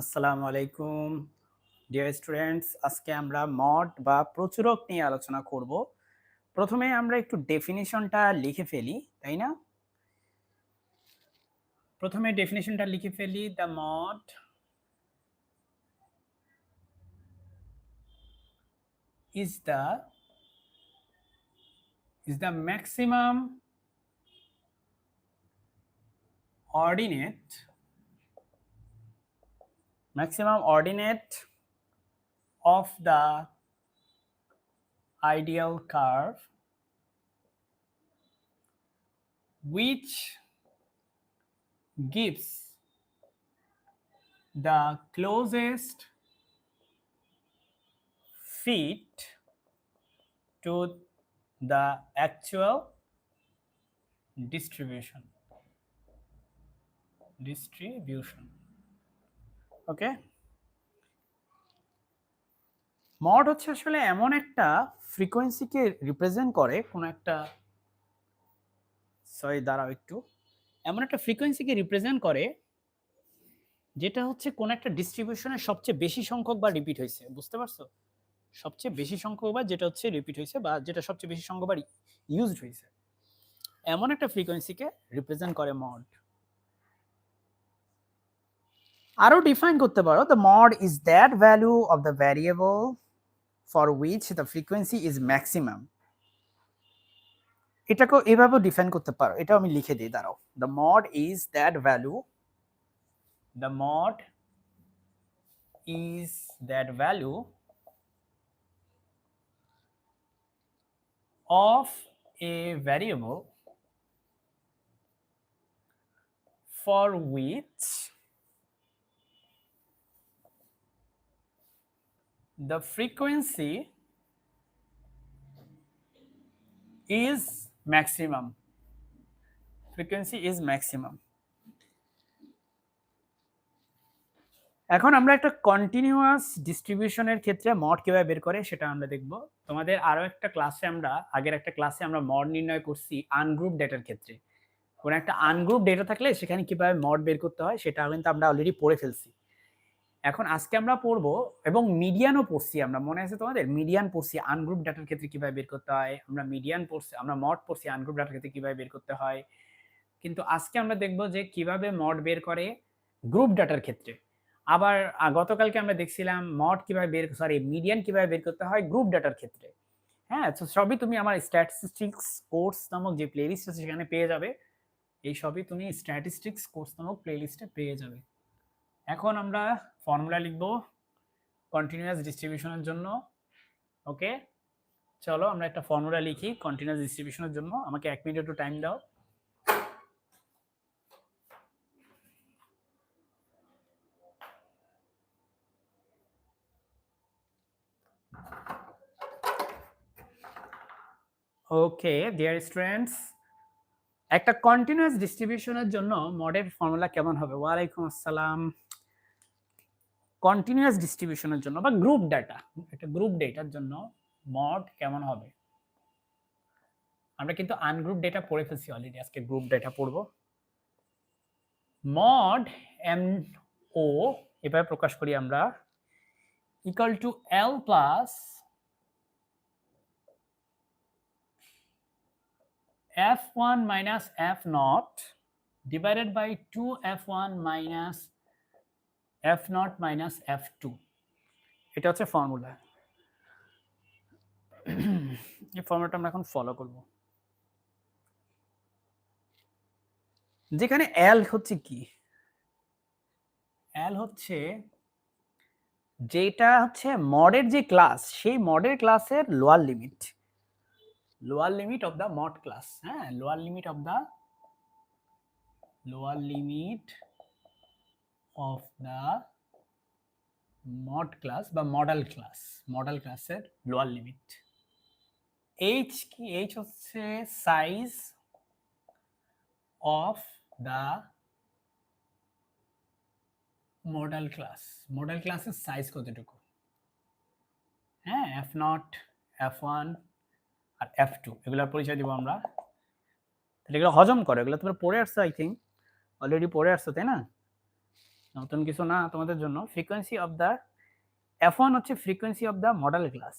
আসসালামু আলাইকুম। Dear students আজকে আমরা মড বা প্রচুরক নিয়ে আলোচনা করব। প্রথমে আমরা একটু ডেফিনিশনটা লিখে ফেলি, তাই না? প্রথমে ডেফিনিশনটা লিখে ফেলি the mode is the is the maximum ordinate maximum ordinate of the ideal curve which gives the closest fit to the actual distribution. Distribution okay mode হচ্ছে আসলে এমন একটা ফ্রিকোয়েন্সিকে রিপ্রেজেন্ট করে, কোন একটা সরি দাঁড়াও একটু। এমন একটা ফ্রিকোয়েন্সিকে রিপ্রেজেন্ট করে, যেটা হচ্ছে কোন একটা ডিস্ট্রিবিউশনের সবচেয়ে বেশি সংখ্যক বা রিপিট হয়েছে। বুঝতে পারছ? সবচেয়ে বেশি সংখ্যক বা যেটা হচ্ছে রিপিট হয়েছে বা যেটা সবচেয়ে বেশি সংখ্যক বা ইউজড হয়েছে। এমন একটা ফ্রিকোয়েন্সিকে রিপ্রেজেন্ট করে মড আরও ডিফাইন করতে পারো the mode is that value of the variable for which the frequency is maximum এটাকেও এভাবেও ডিফাইন করতে পারো, এটাও আমি লিখে দিই, দাঁড়াও। The mode is that value the mode is that value of a variable for which the frequency is maximum. Frequency is maximum. এখন আমরা একটা কন্টিনিউয়াস ডিস্ট্রিবিউশনের ক্ষেত্রে মড কীভাবে বের করে সেটা আমরা দেখব। তোমাদের আরও একটা ক্লাসে আমরা, আগের একটা ক্লাসে আমরা মড নির্ণয় করছি আনগ্রুপ ডেটার ক্ষেত্রে। কোনো একটা আনগ্রুপ ডেটা থাকলে সেখানে কীভাবে মড বের করতে হয় সেটা কিন্তু আমরা অলরেডি পড়ে ফেলছি। এখন আজকে আমরা পড়ব এবং মিডিয়ানও পড়ছি আমরা, মনে আছে তোমাদের? মিডিয়ান পড়ছি আনগ্রুপ ডাটার ক্ষেত্রে কীভাবে বের করতে হয়? আমরা মিডিয়ান পড়ছি, আমরা মড পড়ছি আনগ্রুপ ডাটার ক্ষেত্রে কীভাবে বের করতে হয়? কিন্তু আজকে আমরা দেখব যে কীভাবে মড বের করে গ্রুপ ডাটার ক্ষেত্রে। আবার গতকালকে আমরা দেখছিলাম মড কীভাবে বের সরি মিডিয়ান কীভাবে বের করতে হয় গ্রুপ ডাটার ক্ষেত্রে। হ্যাঁ তো সবই তুমি আমার স্ট্যাটিস্টিক্স কোর্স নামক যে প্লেলিস্ট আছে সেখানে পেয়ে যাবে। এই সবই তুমি স্ট্যাটিস্টিক্স কোর্স নামক প্লেলিস্টে পেয়ে যাবে। এখন আমরা ফর্মুলা লিখব কন্টিনিউয়াস ডিস্ট্রিবিউশনের জন্য ওকে চলো আমরা একটা ফর্মুলা লিখি কন্টিনিউয়াস ডিস্ট্রিবিউশনের জন্য। আমাকে এক মিনিট একটু টাইম দাও। ওকে ডিয়ার স্টুডেন্টস একটা কন্টিনিউয়াস ডিস্ট্রিবিউশনের জন্য মডের ফর্মুলা কেমন হবে? ওয়ালাইকুম আসসালাম। কন্টিনিউয়াস ডিস্ট্রিবিউশনের জন্য বা গ্রুপ ডাটা একটা গ্রুপ ডেটার জন্য মড কেমন হবে? আমরা কিন্তু আনগ্রুপ ডেটা পড়ে ফেলছি অলরেডি আজকে গ্রুপ ডেটা পড়ব। মড এম ও এভাবে প্রকাশ করি আমরা equal to L plus f1 minus f naught divided by 2f1 minus f naught minus f2 এটা হচ্ছে ফর্মুলা এই ফর্মুলাটা আমরা এখন ফলো করব। যেখানে এল হচ্ছে কি? এল হচ্ছে যেটা হচ্ছে মডের যে ক্লাস সেই মডের ক্লাসের lower limit lower limit of the mod class হ্যাঁ? lower limit of the, lower limit of the mod class বা মডেল ক্লাস মডেল ক্লাসের লোয়ার লিমিট এইচ কি? এইচ হচ্ছে size of the modal class modal ক্লাসের size কতটুকু? হ্যাঁ F not F one আর F two এগুলোর পরিচয় দিব আমরা। তাহলে এগুলো হজম করে, এগুলো তোমরা পড়ে আসছো আই থিঙ্ক অলরেডি পড়ে আসছো, তাই না? নতুন কিছু না তোমাদের জন্য। Frequency of the F one হচ্ছে frequency of the modal class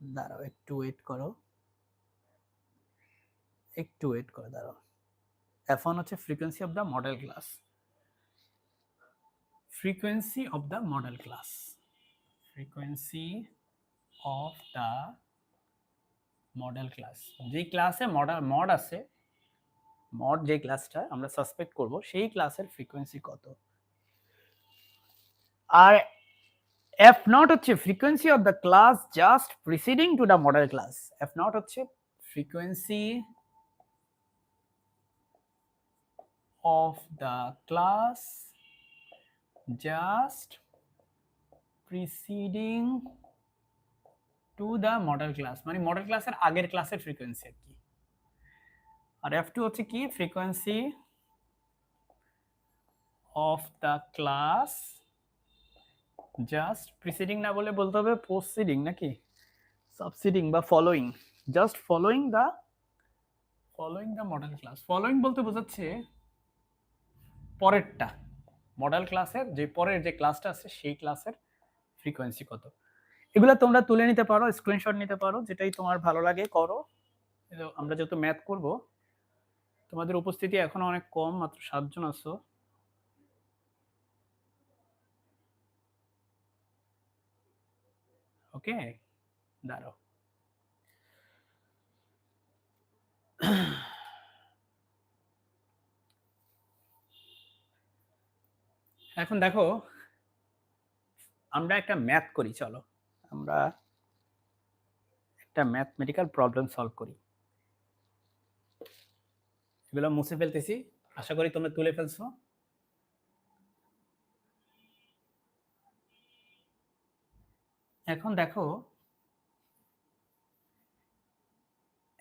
দাঁড়াও, একটু ওয়েট করো। একটু ওয়েট করো, দাঁড়াও। এফ ওয়ান হচ্ছে frequency of the modal class frequency of the modal class frequency of the modal class যে ক্লাসে মডেল মড আছে মড যে ক্লাসটা আমরা সাসপেক্ট করব, সেই ক্লাসের ফ্রিকোয়েন্সি কত? আর এফ নট হচ্ছে frequency of the class just preceding to the modal class F not হচ্ছে frequency of the class just preceding to the modal class মানে মডেল ক্লাসের আগের ক্লাসের ফ্রিকোয়েন্সি আর কি। আর এফ টু হচ্ছে কি? Frequency of the class just preceding না বলে বলতে হবে প্রসিডিং নাকি? সাবসিডিং বা following just following the following the modal class following বলতে বোঝাচ্ছে পরেরটা। মডেল ক্লাসের যে পরের যে ক্লাসটা আছে, সেই ক্লাসের ফ্রিকোয়েন্সি কত? এগুলো তোমরা তুলে নিতে পারো স্ক্রিনশট নিতে পারো, যেটাই তোমার ভালো লাগে, করো। আমরা যেহেতু ম্যাথ করব, তোমাদের উপস্থিতি এখনও অনেক কম, মাত্র সাতজন আছো। ওকে, দাঁড়াও। এখন দেখো, আমরা একটা ম্যাথ করি, চলো। আমরা একটা ম্যাথমেটিক্যাল প্রবলেম সলভ করি। এগুলো মুছে ফেলতেছি। আশা করি তোমরা তুলে ফেলছো। এখন দেখো,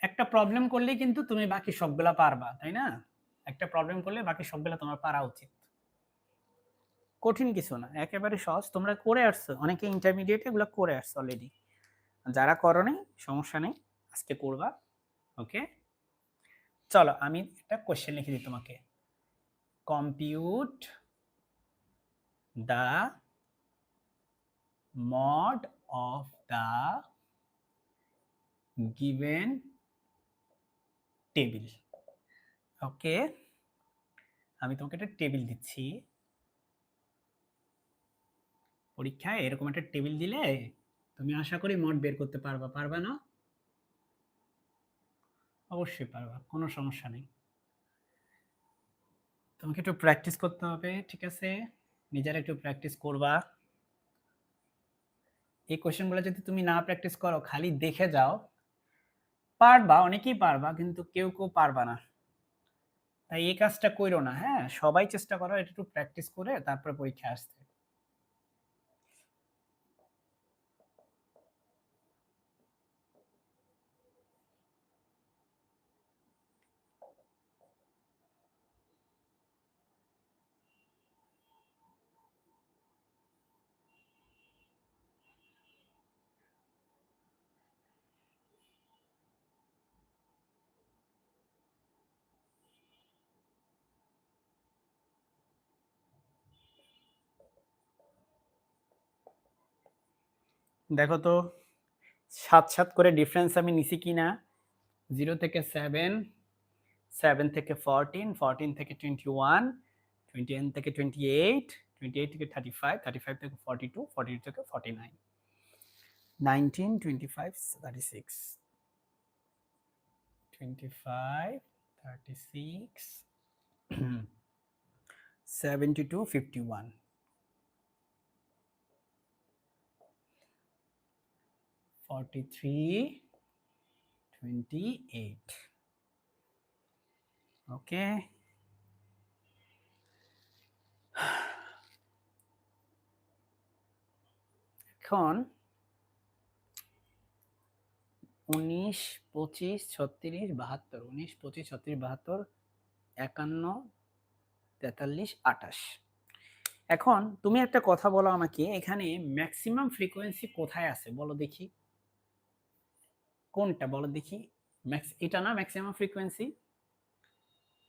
একটা প্রবলেম করলেই কিন্তু তুমি বাকি সবগুলা পারবা, তাই না? একটা প্রবলেম করলে বাকি সবগুলা তোমার পারা উচিত। কঠিন কিছু না, একেবারে সহজ। তোমরা করে আসছো, অনেকে ইন্টারমিডিয়েট এগুলো করে আসছো অলরেডি যারা করো নাই, সমস্যা নেই, আজকে করবা ওকে চলো, আমি একটা কোয়েশ্চেন লিখে দিই তোমাকে। Compute the mode of the given table okay আমি তোমাকে একটা টেবিল দিচ্ছি। পরীক্ষায় এরকম একটা টেবিল দিলে তুমি আশা করি মড বের করতে পারবা পারবা না? অবশ্যই পারবা, কোনো সমস্যা নেই। তোমাকে একটু প্র্যাকটিস করতে হবে, ঠিক আছে? নিজের একটু প্র্যাকটিস করবা। এই কোশ্চেনগুলো যদি তুমি না প্র্যাকটিস করো, খালি দেখে যাও। পারবা, অনেকেই পারবা, কিন্তু কেউ কেউ পারবা না। তাই এই কাজটা করো না হ্যাঁ? সবাই চেষ্টা করো এটা একটু প্র্যাকটিস করে তারপরে পরীক্ষা আসতে। দেখো তো, সাত সাত করে ডিফারেন্স আমি নিছি কি না? জিরো থেকে সেভেন সেভেন থেকে ফোরটিন ফোরটিন থেকে টোয়েন্টি ওয়ান টোয়েন্টি ওয়ান থেকে টোয়েন্টি এইট টোয়েন্টি এইট থেকে থার্টি ফাইভ থার্টি ফাইভ থেকে ফর্টি টু ফর্টি টু থেকে forty nine nineteen twenty five thirty six twenty five thirty six seventy two fifty one forty-three, twenty-eight. Okay. এখন উনিশ পঁচিশ ছত্রিশ বাহাত্তর উনিশ পঁচিশ ছত্রিশ বাহাত্তর একান্ন তেতাল্লিশ আটাশ এখন তুমি একটা কথা বলো আমাকে এখানে ম্যাক্সিমাম ফ্রিকোয়েন্সি কোথায় আছে বলো দেখি কোনটা বলো দেখি। ম্যাক্স এটা না ম্যাক্সিমাম ফ্রিকোয়েন্সি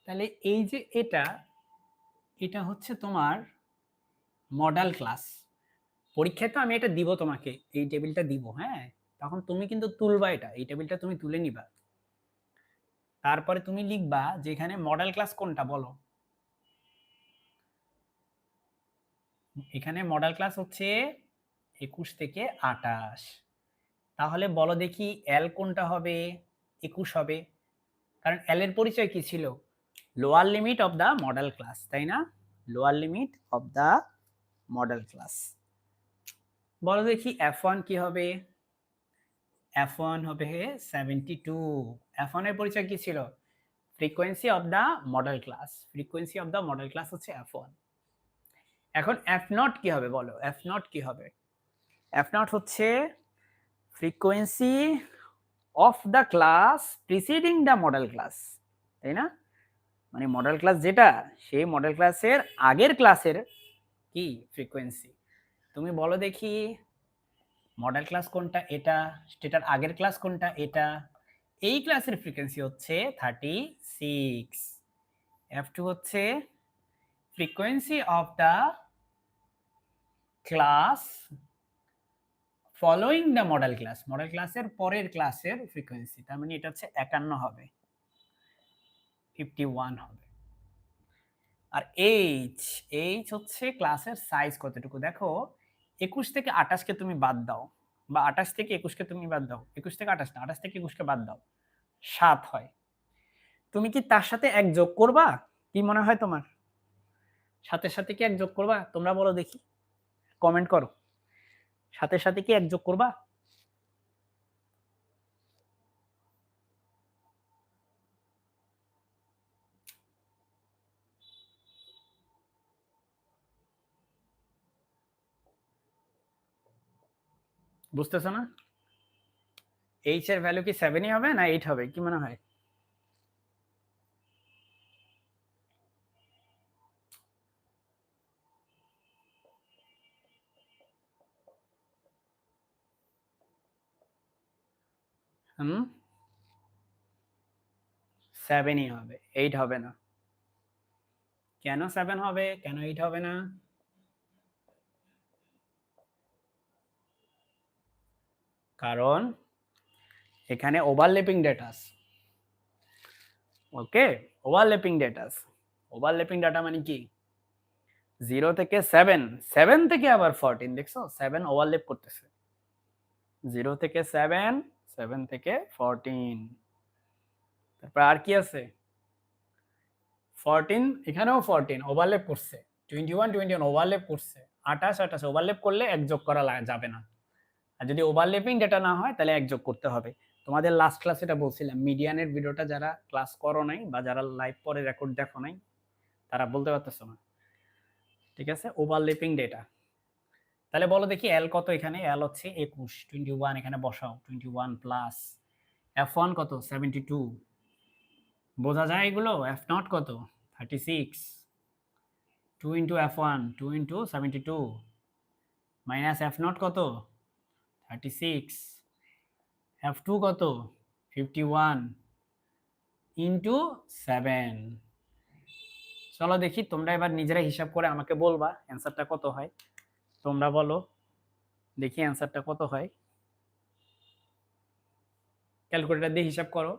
তাহলে এই যে এটা এটা হচ্ছে তোমার মডেল ক্লাস পরীক্ষায় তো আমি এটা দিব তোমাকে, এই টেবিলটা দিব হ্যাঁ? তখন তুমি কিন্তু তুলবা এটা, এই টেবিলটা তুমি তুলে নিবা। তারপরে তুমি লিখবা যে এখানে মডেল ক্লাস কোনটা বলো। এখানে মডেল ক্লাস হচ্ছে একুশ থেকে আটাশ তাহলে বলো দেখি এল কোনটা হবে? একুশ হবে। কারণ এর পরিচয় কি ছিল? Lower limit of the modal class তাই না? Lower limit of the modal class বলো দেখি এফ ওয়ান কি হবে? এফ ওয়ান হবে সেভেন্টি টু এফ ওয়ানের পরিচয় কি ছিল? Frequency of the modal class frequency of the modal class হচ্ছে এফ ওয়ান এখন এফ নট কি হবে বলো? এফ নট কি হবে? এফ নট হচ্ছে frequency of the class preceding the modal class তাই না? মানে মডেল ক্লাস যেটা, সেই মডেল ক্লাসের আগের ক্লাসের কি ফ্রিকোয়েন্সি তুমি বলো দেখি মডেল ক্লাস কোনটা এটা, সেটার আগের ক্লাস কোনটা এটা? এই ক্লাসের ফ্রিকোয়েন্সি হচ্ছে থার্টি সিক্স এফ টু হচ্ছে frequency of the class following the modal class modal ক্লাসের পরের ক্লাসের ফ্রিকোয়েন্সি তার মানে এটা হচ্ছে একান্ন হবে ফিফটি ওয়ান হবে। আর এইচ এইচ হচ্ছে ক্লাসের সাইজ কতটুকু? দেখো, একুশ থেকে আঠাশকে তুমি বাদ দাও, বা আঠাশ থেকে একুশকে তুমি বাদ দাও, একুশ থেকে আঠাশ না, আঠাশ থেকে একুশকে বাদ দাও, সাত হয়। তুমি কি তার সাথে এক যোগ করবা? কি মনে হয় তোমার? সাথে সাথে কি এক যোগ করবা? তোমরা বলো দেখি কমেন্ট করো। সাথে সাথে কি এক যোগ করবা? বুঝতেছো না? এইচ এর ভ্যালু কি সেভেনই হবে না এইট হবে? কি মনে হয়? সেভেনই হবে এইট হবে না। কেন সেভেন হবে? কেন এইট হবে না? কারণ এখানে overlapping datas okay overlapping datas overlapping data মানে কি? জিরো থেকে সেভেন সেভেন থেকে আবার ফোরটিন দেখছ? সেভেন ওভারলেপ করতেছে। জিরো থেকে সেভেন সেভেন থেকে ফোরটিন তারপর আর কি আছে? ফোরটিন এখানেও ফোরটিন ওভারলেপ করছে। Twenty one twenty one overlap করছে। আঠাশ আঠাশ ওভারলেপ করলে এক যোগ করা যাবে না। আর যদি ওভারলেপিং ডেটা না হয়, তাহলে এক যোগ করতে হবে। তোমাদের লাস্ট ক্লাস এটা বলছিলাম। মিডিয়ানের ভিডিওটা যারা ক্লাস করো নাই বা যারা লাইভ পরে রেকর্ড দেখো নাই, তারা বলতে পারতেছো না। ঠিক আছে? ওভারলেপিং ডেটা তাহলে বলো দেখি এল কত এখানে? এল হচ্ছে একুশ টোয়েন্টি ওয়ান এখানে বসাও twenty one plus F one কত? সেভেন্টি টু বোঝা যায় এগুলো? এফ নট কত? Thirty six two into F one two into seventy two minus F not কত? থার্টি সিক্স এফ টু কত? ফিফটি ওয়ান ইন্টু সেভেন চলো দেখি, তোমরা এবার নিজেরা হিসাব করে আমাকে বলবা অ্যান্সারটা কত হয়? তোমরা বলো, দেখি অ্যান্সারটা কত হয়। ক্যালকুলেটর দিয়ে হিসাব করো।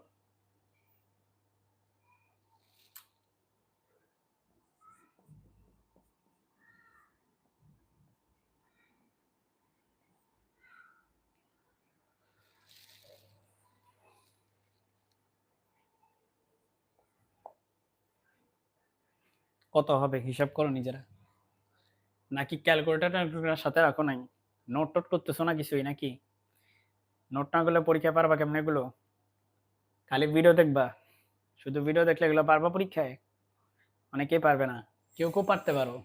কত হবে? হিসাব করো নিজেরা। নাকি ক্যালকুলেটর সাথে রাখো নাই? নোট টোট করতেছো না কিছুই নাকি? নোট না করলে পরীক্ষা পারবা কেমন এগুলো? খালি ভিডিও দেখবা। শুধু ভিডিও দেখলে এগুলো পারবা পরীক্ষায়? অনেকেই পারবে না। কেউ কেউ পারতে পারো।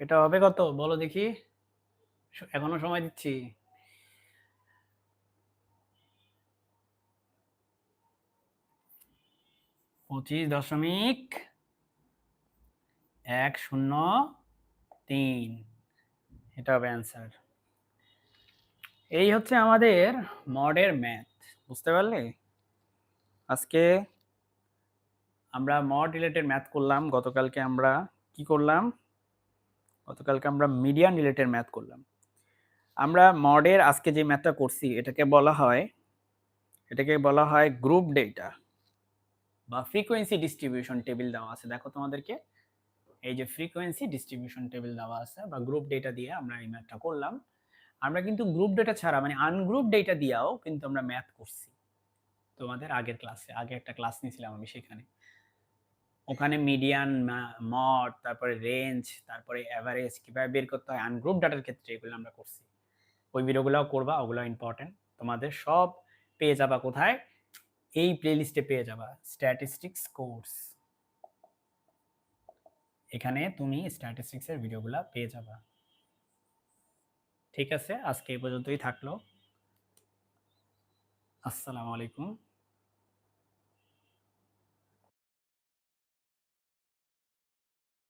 এটা হবে কত? বলো দেখি। এখনও সময় দিচ্ছি। পঁচিশ দশমিক এক শূন্য তিন। এটা হবে অ্যান্সার এই হচ্ছে আমাদের মডের ম্যাথ বুঝতে পারলে? আজকে আমরা মড রিলেটেড ম্যাথ করলাম, গতকালকে আমরা কি করলাম? গতকালকে আমরা মিডিয়ান রিলেটেড ম্যাথ করলাম। আমরা মডের আজকে যে ম্যাথটা করছি, এটাকে বলা হয়, এটাকে বলা হয় গ্রুপ ডেটা বা ফ্রিকোয়েন্সি ডিস্ট্রিবিউশন টেবিল দেওয়া আছে। দেখো তোমাদেরকে এই যে ফ্রিকোয়েন্সি ডিস্ট্রিবিউশন টেবিল দেওয়া আছে বা গ্রুপ ডেটা দিয়ে আমরা এই ম্যাথটা করলাম, আমরা কিন্তু গ্রুপ ডেটা ছাড়া মানে আনগ্রুপ ডেটা দিয়েও কিন্তু আমরা ম্যাথ করছি। তোমাদের আগের ক্লাসে আগে একটা ক্লাস নিয়েছিলাম আমি সেখানে। ওখানে মিডিয়ান মড তারপরে রেঞ্জ তারপরে অ্যাভারেজ কীভাবে বের করতে হয় আনগ্রুপ ডাটার ক্ষেত্রে এগুলো আমরা করছি। ওই ভিডিওগুলোও করবা ওগুলো ইম্পর্টেন্ট তোমাদের সব পেয়ে যাবা কোথায়? এই প্লেলিস্টে পেয়ে যাবা স্ট্যাটিস্টিক্স কোর্স এখানে তুমি স্ট্যাটিস্টিক্সের ভিডিওগুলো পেয়ে যাবা। ঠিক আছে? আজকে এই পর্যন্তই থাকল। আসসালামু আলাইকুম।